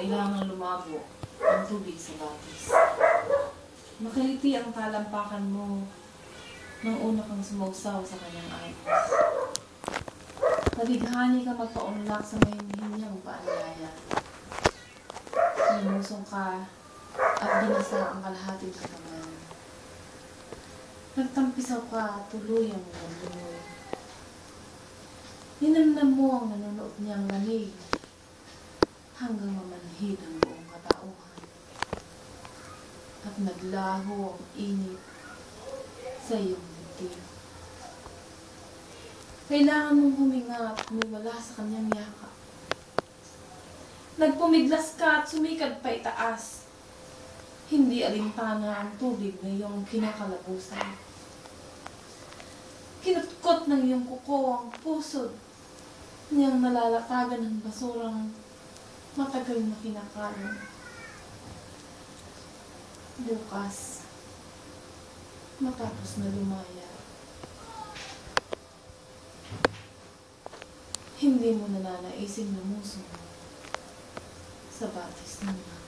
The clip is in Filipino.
kailangan lumabo ang tubig sa batis. Makiliti ang talampakan mo nang una kang sumausaw sa kanyang ayos. Nalighani ka magpaunlak sa may niyang paanyaya. Sinusong ka at binasa ang kalahating katawan. Nagtampisaw ka, tuluyang lumulumoy. Ninamnam mo ang nanonood niyang lamig hanggang mamanhid ang buong katauhan. At naglaho ang init sa iyong dibdib. Kailangan mong huminga at humiwala sa kanyang yakap. Nagpumiglas ka at sumikad pa itaas. Hindi alintana ang tubig na iyong kinakalabusan. Kinutkot ng iyong kuko ang pusod niyang nalalatagan ng basurang matagal na kinakain. Bukas, matapos na lumaya, hindi mo nananaising lumusong sa batis ng mga.